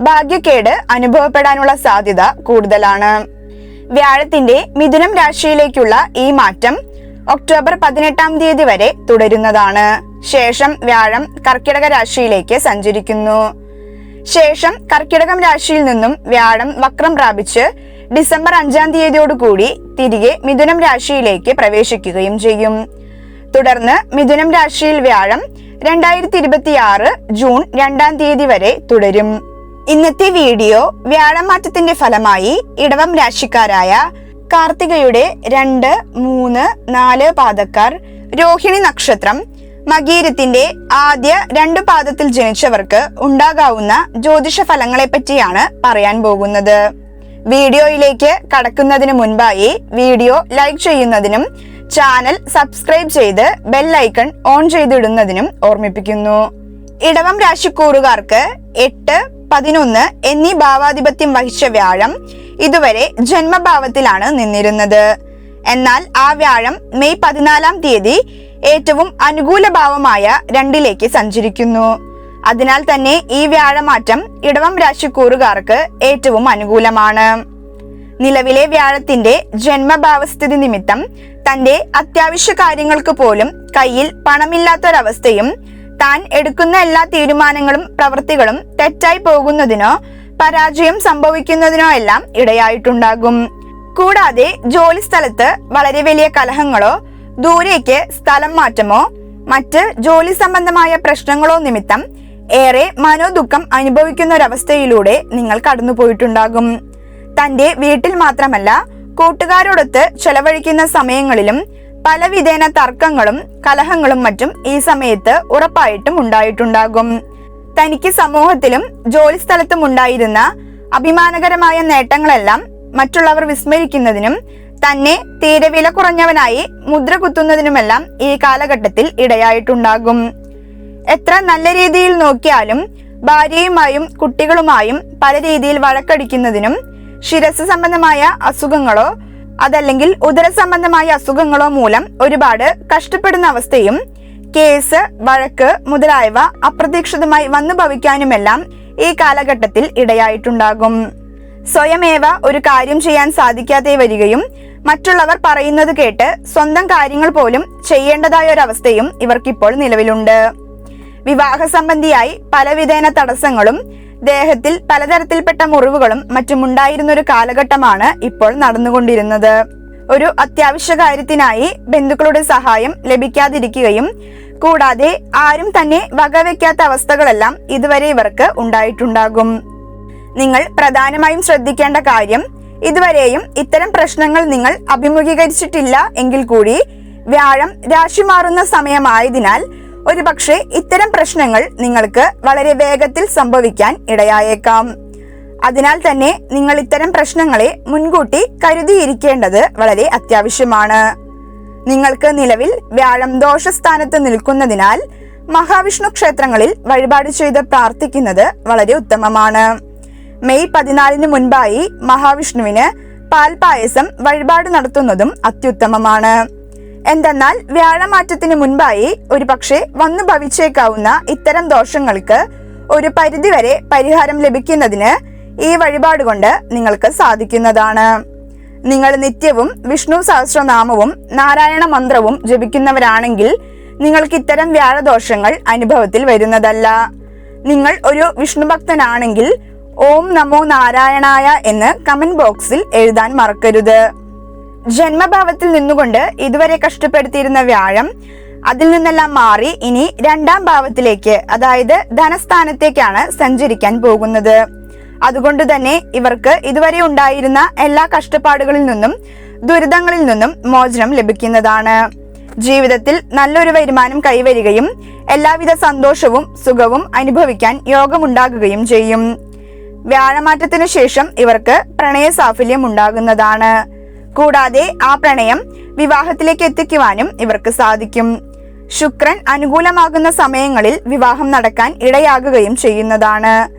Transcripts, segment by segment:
ഭാഗ്യക്കേട് അനുഭവപ്പെടാനുള്ള സാധ്യത കൂടുതലാണ്. വ്യാഴത്തിന്റെ മിഥുനം രാശിയിലേക്കുള്ള ഈ മാറ്റം ഒക്ടോബർ പതിനെട്ടാം തീയതി വരെ തുടരുന്നതാണ്. ശേഷം വ്യാഴം കർക്കിടക രാശിയിലേക്ക് സഞ്ചരിക്കുന്നു. ശേഷം കർക്കിടകം രാശിയിൽ നിന്നും വ്യാഴം വക്രം പ്രാപിച്ച് ഡിസംബർ അഞ്ചാം തീയതിയോടുകൂടി തിരികെ മിഥുനം രാശിയിലേക്ക് പ്രവേശിക്കുകയും ചെയ്യും. തുടർന്ന് മിഥുനം രാശിയിൽ വ്യാഴം രണ്ടായിരത്തി ഇരുപത്തി ആറ് ജൂൺ രണ്ടാം തീയതി വരെ തുടരും. ഇന്നത്തെ വീഡിയോ വ്യാഴമാറ്റത്തിന്റെ ഫലമായി ഇടവം രാശിക്കാരായ കാർത്തികയുടെ രണ്ട് മൂന്ന് നാല് പാദക്കാർ രോഹിണി നക്ഷത്രം മകീരത്തിന്റെ ആദ്യ രണ്ടു പാദത്തിൽ ജനിച്ചവർക്ക് ഉണ്ടാകാവുന്ന ജ്യോതിഷ ഫലങ്ങളെ പറ്റിയാണ് പറയാൻ പോകുന്നത്. വീഡിയോയിലേക്ക് കടക്കുന്നതിന് മുൻപായി വീഡിയോ ലൈക്ക് ചെയ്യുന്നതിനും ചാനൽ സബ്സ്ക്രൈബ് ചെയ്ത് ബെല്ലൈക്കൺ ഓൺ ചെയ്തിടുന്നതിനും ഓർമ്മിപ്പിക്കുന്നു. ഇടവം രാശിക്കൂറുകാർക്ക് എട്ട് പതിനൊന്ന് എന്നീ ഭാവാധിപത്യം വഹിച്ച വ്യാഴം ഇതുവരെ ജന്മഭാവത്തിലാണ് നിന്നിരുന്നത്. എന്നാൽ ആ വ്യാഴം മെയ് പതിനാലാം തീയതി ഏറ്റവും അനുകൂല ഭാവമായ രണ്ടിലേക്ക് സഞ്ചരിക്കുന്നു. അതിനാൽ തന്നെ ഈ വ്യാഴമാറ്റം ഇടവം രാശിക്കൂറുകാർക്ക് ഏറ്റവും അനുകൂലമാണ്. നിലവിലെ വ്യാഴത്തിന്റെ ജന്മഭാവസ്ഥിതി നിമിത്തം തന്റെ അത്യാവശ്യ കാര്യങ്ങൾക്ക് പോലും കയ്യിൽ പണമില്ലാത്തൊരവസ്ഥയും താൻ എടുക്കുന്ന എല്ലാ തീരുമാനങ്ങളും പ്രവൃത്തികളും തെറ്റായി പോകുന്നതിനോ പരാജയം സംഭവിക്കുന്നതിനോ എല്ലാം ഇടയായിട്ടുണ്ടാകും. കൂടാതെ ജോലി സ്ഥലത്ത് വളരെ വലിയ കലഹങ്ങളോ ദൂരേക്ക് സ്ഥലം മാറ്റമോ മറ്റ് ജോലി സംബന്ധമായ പ്രശ്നങ്ങളോ നിമിത്തം ഏറെ മനോദുഃഖം അനുഭവിക്കുന്ന ഒരവസ്ഥയിലൂടെ നിങ്ങൾ കടന്നുപോയിട്ടുണ്ടാകും. തന്റെ വീട്ടിൽ മാത്രമല്ല കൂട്ടുകാരോടൊത്ത് ചെലവഴിക്കുന്ന സമയങ്ങളിലും പലവിധേന തർക്കങ്ങളും കലഹങ്ങളും മറ്റും ഈ സമയത്ത് ഉറപ്പായിട്ടും ഉണ്ടായിട്ടുണ്ടാകും. തനിക്ക് സമൂഹത്തിലും ജോലി സ്ഥലത്തും ഉണ്ടായിരുന്ന അഭിമാനകരമായ നേട്ടങ്ങളെല്ലാം മറ്റുള്ളവർ വിസ്മരിക്കുന്നതിനും തന്നെ തീരെ വില കുറഞ്ഞവനായി മുദ്ര കുത്തുന്നതിനുമെല്ലാം ഈ കാലഘട്ടത്തിൽ ഇടയായിട്ടുണ്ടാകും. എത്ര നല്ല രീതിയിൽ നോക്കിയാലും ഭാര്യയുമായും കുട്ടികളുമായും പല രീതിയിൽ വഴക്കടിക്കുന്നതിനും ശിരസ് സംബന്ധമായ അസുഖങ്ങളോ അതല്ലെങ്കിൽ ഉദരസംബന്ധമായ അസുഖങ്ങളോ മൂലം ഒരുപാട് കഷ്ടപ്പെടുന്ന അവസ്ഥയും കേസ് വഴക്ക് മുതലായവ അപ്രതീക്ഷിതമായി വന്നു ഭവിക്കാനുമെല്ലാം ഈ കാലഘട്ടത്തിൽ ഇടയായിട്ടുണ്ടാകും. സ്വയമേവ ഒരു കാര്യം ചെയ്യാൻ സാധിക്കാതെ വരികയും മറ്റുള്ളവർ പറയുന്നത് കേട്ട് സ്വന്തം കാര്യങ്ങൾ പോലും ചെയ്യേണ്ടതായ ഒരവസ്ഥയും ഇവർക്കിപ്പോൾ നിലവിലുണ്ട്. വിവാഹ സംബന്ധിയായി പലവിധേന തടസ്സങ്ങളും ദേഹത്തിൽ പലതരത്തിൽപ്പെട്ട മുറിവുകളും മറ്റുമുണ്ടായിരുന്ന ഒരു കാലഘട്ടമാണ് ഇപ്പോൾ നടന്നുകൊണ്ടിരുന്നത്. ഒരു അത്യാവശ്യ കാര്യത്തിനായി ബന്ധുക്കളുടെ സഹായം ലഭിക്കാതിരിക്കുകയും കൂടാതെ ആരും തന്നെ വകവെക്കാത്ത അവസ്ഥകളെല്ലാം ഇതുവരെ ഇവർക്ക് ഉണ്ടായിട്ടുണ്ടാകും. നിങ്ങൾ പ്രധാനമായും ശ്രദ്ധിക്കേണ്ട കാര്യം ഇതുവരെയും ഇത്തരം പ്രശ്നങ്ങൾ നിങ്ങൾ അഭിമുഖീകരിച്ചിട്ടില്ല എങ്കിൽ കൂടി വ്യാഴം രാശി മാറുന്ന സമയമായതിനാൽ ഒരുപക്ഷെ ഇത്തരം പ്രശ്നങ്ങൾ നിങ്ങൾക്ക് വളരെ വേഗത്തിൽ സംഭവിക്കാൻ ഇടയായേക്കാം. അതിനാൽ തന്നെ നിങ്ങൾ ഇത്തരം പ്രശ്നങ്ങളെ മുൻകൂട്ടി കരുതിയിരിക്കേണ്ടത് വളരെ അത്യാവശ്യമാണ്. നിങ്ങൾക്ക് നിലവിൽ വ്യാഴം ദോഷസ്ഥാനത്ത് നിൽക്കുന്നതിനാൽ മഹാവിഷ്ണു ക്ഷേത്രങ്ങളിൽ വഴിപാട് ചെയ്ത് പ്രാർത്ഥിക്കുന്നത് വളരെ ഉത്തമമാണ്. മെയ് പതിനാലിന് മുൻപായി മഹാവിഷ്ണുവിന് പാൽപായസം വഴിപാട് നടത്തുന്നതും അത്യുത്തമമാണ്. എന്തെന്നാൽ വ്യാഴമാറ്റത്തിന് മുൻപായി ഒരുപക്ഷെ വന്നു ഭവിച്ചേക്കാവുന്ന ഇത്തരം ദോഷങ്ങൾക്ക് ഒരു പരിധിവരെ പരിഹാരം ലഭിക്കുന്നതിന് ഈ വഴിപാട് കൊണ്ട് നിങ്ങൾക്ക് സാധിക്കുന്നതാണ്. നിങ്ങൾ നിത്യവും വിഷ്ണു സഹസ്രനാമവും നാരായണ മന്ത്രവും ജപിക്കുന്നവരാണെങ്കിൽ നിങ്ങൾക്ക് ഇത്തരം വ്യാഴദോഷങ്ങൾ അനുഭവത്തിൽ വരുന്നതല്ല. നിങ്ങൾ ഒരു വിഷ്ണുഭക്തനാണെങ്കിൽ ഓം നമോ നാരായണായ എന്ന് കമന്റ് ബോക്സിൽ എഴുതാൻ മറക്കരുത്. ജന്മഭാവത്തിൽ നിന്നുകൊണ്ട് ഇതുവരെ കഷ്ടപ്പെടുത്തിയിരുന്ന വ്യാഴം അതിൽ നിന്നെല്ലാം മാറി ഇനി രണ്ടാം ഭാവത്തിലേക്ക് അതായത് ധനസ്ഥാനത്തേക്കാണ് സഞ്ചരിക്കാൻ പോകുന്നത്. അതുകൊണ്ട് തന്നെ ഇവർക്ക് ഇതുവരെ ഉണ്ടായിരുന്ന എല്ലാ കഷ്ടപ്പാടുകളിൽ നിന്നും ദുരിതങ്ങളിൽ നിന്നും മോചനം ലഭിക്കുന്നതാണ്. ജീവിതത്തിൽ നല്ലൊരു വരുമാനം കൈവരികയും എല്ലാവിധ സന്തോഷവും സുഖവും അനുഭവിക്കാൻ യോഗമുണ്ടാകുകയും ചെയ്യും. വ്യാഴമാറ്റത്തിനു ശേഷം ഇവർക്ക് പ്രണയ സാഫല്യം ഉണ്ടാകുന്നതാണ്. കൂടാതെ ആ പ്രണയം വിവാഹത്തിലേക്ക് എത്തിക്കുവാനും ഇവർക്ക് സാധിക്കും. ശുക്രൻ അനുകൂലമാകുന്ന സമയങ്ങളിൽ വിവാഹം നടക്കാൻ ഇടയാകുകയും ചെയ്യുന്നതാണ്.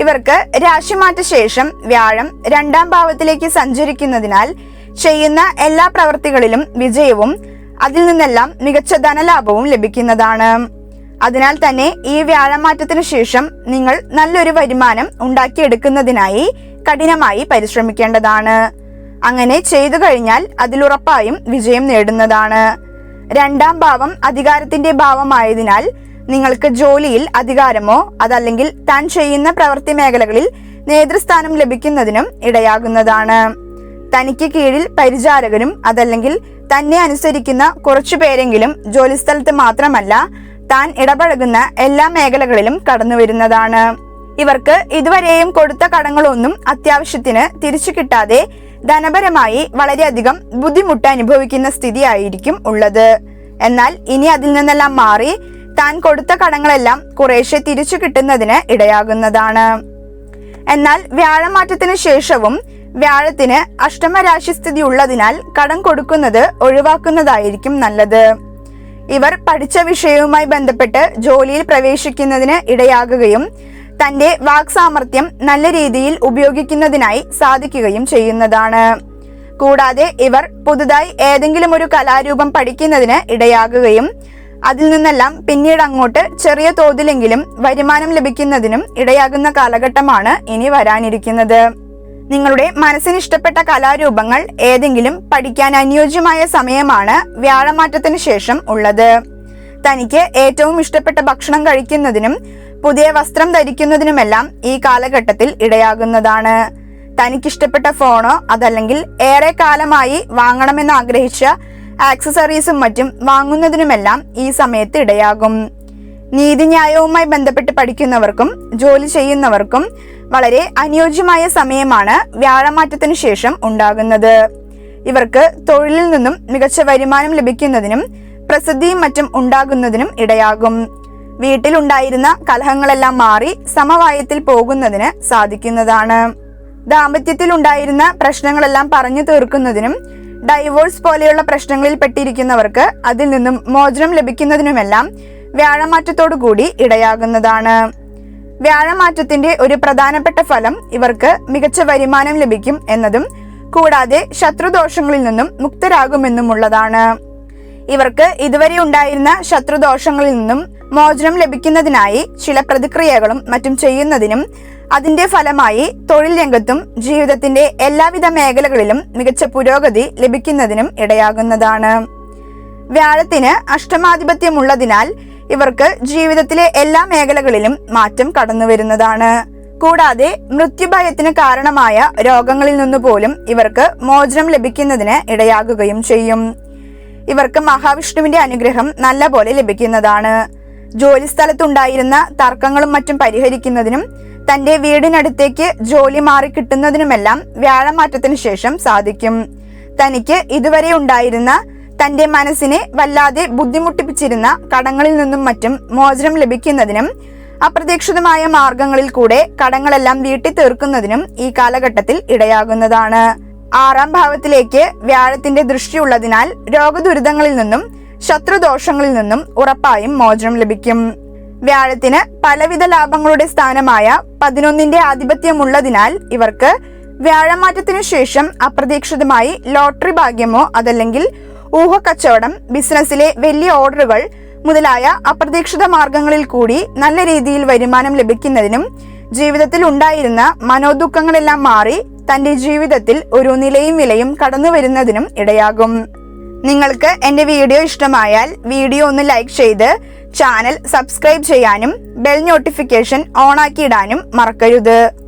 ഇവർക്ക് രാശിമാറ്റ ശേഷം വ്യാഴം രണ്ടാം ഭാവത്തിലേക്ക് സഞ്ചരിക്കുന്നതിനാൽ ചെയ്യുന്ന എല്ലാ പ്രവൃത്തികളിലും വിജയവും അതിൽ നിന്നെല്ലാം മികച്ച ധനലാഭവും ലഭിക്കുന്നതാണ്. അതിനാൽ തന്നെ ഈ വ്യാഴമാറ്റത്തിനു ശേഷം നിങ്ങൾ നല്ലൊരു വരുമാനം ഉണ്ടാക്കിയെടുക്കുന്നതിനായി കഠിനമായി പരിശ്രമിക്കേണ്ടതാണ്. അങ്ങനെ ചെയ്തു കഴിഞ്ഞാൽ അതിലുറപ്പായും വിജയം നേടുന്നതാണ്. രണ്ടാം ഭാവം അധികാരത്തിന്റെ ഭാവമായതിനാൽ നിങ്ങൾക്ക് ജോലിയിൽ അധികാരമോ അതല്ലെങ്കിൽ താൻ ചെയ്യുന്ന പ്രവൃത്തി മേഖലകളിൽ നേതൃസ്ഥാനം ലഭിക്കുന്നതിനും ഇടയാകുന്നതാണ്. തനിക്ക് കീഴിൽ പരിചാരകരും അതല്ലെങ്കിൽ തന്നെ അനുസരിക്കുന്ന കുറച്ചു പേരെങ്കിലും ജോലിസ്ഥലത്ത് മാത്രമല്ല താൻ ഇടപഴകുന്ന എല്ലാ മേഖലകളിലും കടന്നു വരുന്നതാണ്. ഇവർക്ക് ഇതുവരെയും കൊടുത്ത കടങ്ങളൊന്നും അത്യാവശ്യത്തിന് തിരിച്ചു കിട്ടാതെ ധനപരമായി വളരെയധികം ബുദ്ധിമുട്ട് അനുഭവിക്കുന്ന സ്ഥിതിയായിരിക്കും ഉള്ളത്. എന്നാൽ ഇനി അതിൽ നിന്നെല്ലാം മാറി താൻ കൊടുത്ത കടങ്ങളെല്ലാം കുറേശ്ശെ തിരിച്ചു കിട്ടുന്നതിന് ഇടയാകുന്നതാണ്. എന്നാൽ വ്യാഴമാറ്റത്തിന് ശേഷവും വ്യാഴത്തിന് അഷ്ടമരാശി സ്ഥിതി ഉള്ളതിനാൽ കടം കൊടുക്കുന്നത് ഒഴിവാക്കുന്നതായിരിക്കും നല്ലത്. ഇവർ പഠിച്ച വിഷയവുമായി ബന്ധപ്പെട്ട് ജോലിയിൽ പ്രവേശിക്കുന്നതിന് ഇടയാകുകയും തന്റെ വാക് സാമർഥ്യം നല്ല രീതിയിൽ ഉപയോഗിക്കുന്നതിനായി സാധിക്കുകയും ചെയ്യുന്നതാണ്. കൂടാതെ ഇവർ പുതുതായി ഏതെങ്കിലും ഒരു കലാരൂപം പഠിക്കുന്നതിന് ഇടയാകുകയും അതിൽ നിന്നെല്ലാം പിന്നീട് അങ്ങോട്ട് ചെറിയ തോതിലെങ്കിലും വരുമാനം ലഭിക്കുന്നതിനും ഇടയാകുന്ന കാലഘട്ടമാണ് ഇനി വരാനിരിക്കുന്നത്. നിങ്ങളുടെ മനസ്സിന് ഇഷ്ടപ്പെട്ട കലാരൂപങ്ങൾ ഏതെങ്കിലും പഠിക്കാൻ അനുയോജ്യമായ സമയമാണ് വ്യാഴമാറ്റത്തിന് ശേഷം ഉള്ളത്. തനിക്ക് ഏറ്റവും ഇഷ്ടപ്പെട്ട ഭക്ഷണം കഴിക്കുന്നതിനും പുതിയ വസ്ത്രം ധരിക്കുന്നതിനുമെല്ലാം ഈ കാലഘട്ടത്തിൽ ഇടയാകുന്നതാണ്. തനിക്കിഷ്ടപ്പെട്ട ഫോണോ അതല്ലെങ്കിൽ ഏറെ കാലമായി വാങ്ങണമെന്ന് ആഗ്രഹിച്ച ആക്സസറീസും മറ്റും വാങ്ങുന്നതിനുമെല്ലാം ഈ സമയത്ത് ഇടയാകും. നീതിന്യായവുമായി ബന്ധപ്പെട്ട് പഠിക്കുന്നവർക്കും ജോലി ചെയ്യുന്നവർക്കും വളരെ അനുയോജ്യമായ സമയമാണ് വ്യാഴമാറ്റത്തിനു ശേഷം ഉണ്ടാകുന്നത്. ഇവർക്ക് തൊഴിലിൽ നിന്നും മികച്ച വരുമാനം ലഭിക്കുന്നതിനും പ്രസിദ്ധിയും മറ്റും ഉണ്ടാകുന്നതിനും ഇടയാകും. വീട്ടിലുണ്ടായിരുന്ന കലഹങ്ങളെല്ലാം മാറി സമവായത്തിൽ പോകുന്നതിന് സാധിക്കുന്നതാണ്. ദാമ്പത്യത്തിൽ ഉണ്ടായിരുന്ന പ്രശ്നങ്ങളെല്ലാം പറഞ്ഞു തീർക്കുന്നതിനും ഡൈവോഴ്സ് പോലെയുള്ള പ്രശ്നങ്ങളിൽ പെട്ടിരിക്കുന്നവർക്ക് അതിൽ നിന്നും മോചനം ലഭിക്കുന്നതിനുമെല്ലാം വ്യാഴമാറ്റത്തോടു കൂടി ഇടയാകുന്നതാണ്. വ്യാഴമാറ്റത്തിന്റെ ഒരു പ്രധാനപ്പെട്ട ഫലം ഇവർക്ക് മികച്ച വരുമാനം ലഭിക്കും എന്നതും കൂടാതെ ശത്രുദോഷങ്ങളിൽ നിന്നും മുക്തരാകുമെന്നുമുള്ളതാണ്. ഇവർക്ക് ഇതുവരെ ഉണ്ടായിരുന്ന ശത്രുദോഷങ്ങളിൽ നിന്നും മോചനം ലഭിക്കുന്നതിനായി ചില പ്രതിക്രിയകളും മറ്റും ചെയ്യുന്നതിനും അതിന്റെ ഫലമായി തൊഴിൽ രംഗത്തും ജീവിതത്തിന്റെ എല്ലാവിധ മേഖലകളിലും മികച്ച പുരോഗതി ലഭിക്കുന്നതിനും ഇടയാകുന്നതാണ്. വ്യാഴത്തിന് അഷ്ടമാധിപത്യമുള്ളതിനാൽ ഇവർക്ക് ജീവിതത്തിലെ എല്ലാ മേഖലകളിലും മാറ്റം കടന്നു വരുന്നതാണ് കൂടാതെ മൃത്യുഭയത്തിന് കാരണമായ രോഗങ്ങളിൽ നിന്ന് പോലും ഇവർക്ക് മോചനം ലഭിക്കുന്നതിന് ഇടയാകുകയും ചെയ്യും. ഇവർക്ക് മഹാവിഷ്ണുവിന്റെ അനുഗ്രഹം നല്ലപോലെ ലഭിക്കുന്നതാണ്. ജോലിസ്ഥലത്തുണ്ടായിരുന്ന തർക്കങ്ങളും മറ്റും പരിഹരിക്കുന്നതിനും തന്റെ വീടിനടുത്തേക്ക് ജോലി മാറി കിട്ടുന്നതിനുമെല്ലാം വ്യാഴമാറ്റത്തിന് ശേഷം സാധിക്കും. തനിക്ക് ഇതുവരെ ഉണ്ടായിരുന്ന തന്റെ മനസ്സിനെ വല്ലാതെ ബുദ്ധിമുട്ടിപ്പിച്ചിരുന്ന കടങ്ങളിൽ നിന്നും മറ്റും മോചനം ലഭിക്കുന്നതിനും അപ്രതീക്ഷിതമായ മാർഗങ്ങളിൽ കൂടെ കടങ്ങളെല്ലാം വീട്ടി തീർക്കുന്നതിനും ഈ കാലഘട്ടത്തിൽ ഇടയാകുന്നതാണ്. ആറാം ഭാവത്തിലേക്ക് വ്യാഴത്തിന്റെ ദൃഷ്ടിയുള്ളതിനാൽ രോഗദുരിതങ്ങളിൽ നിന്നും ശത്രുദോഷങ്ങളിൽ നിന്നും ഉറപ്പായും മോചനം ലഭിക്കും. വ്യാഴത്തിന് പലവിധ ലാഭങ്ങളുടെ സ്ഥാനമായ പതിനൊന്നിന്റെ ആധിപത്യമുള്ളതിനാൽ ഇവർക്ക് വ്യാഴമാറ്റത്തിനു ശേഷം അപ്രതീക്ഷിതമായി ലോട്ടറി ഭാഗ്യമോ അതല്ലെങ്കിൽ ഊഹക്കച്ചവടം ബിസിനസ്സിലെ വലിയ ഓർഡറുകൾ മുതലായ അപ്രതീക്ഷിത മാർഗങ്ങളിൽ കൂടി നല്ല രീതിയിൽ വരുമാനം ലഭിക്കുന്നതിനും ജീവിതത്തിൽ ഉണ്ടായിരുന്ന മനോദുഃഖങ്ങളെല്ലാം മാറി തന്റെ ജീവിതത്തിൽ ഒരു നിലയും വിലയും കടന്നു വരുന്നതിനും ഇടയാകും. നിങ്ങൾക്ക് എന്റെ വീഡിയോ ഇഷ്ടമായാൽ വീഡിയോ ഒന്ന് ലൈക്ക് ചെയ്ത് ചാനൽ സബ്സ്ക്രൈബ് ചെയ്യാനും ബെൽ നോട്ടിഫിക്കേഷൻ ഓൺ ഓണാക്കിയിടാനും മറക്കരുത്.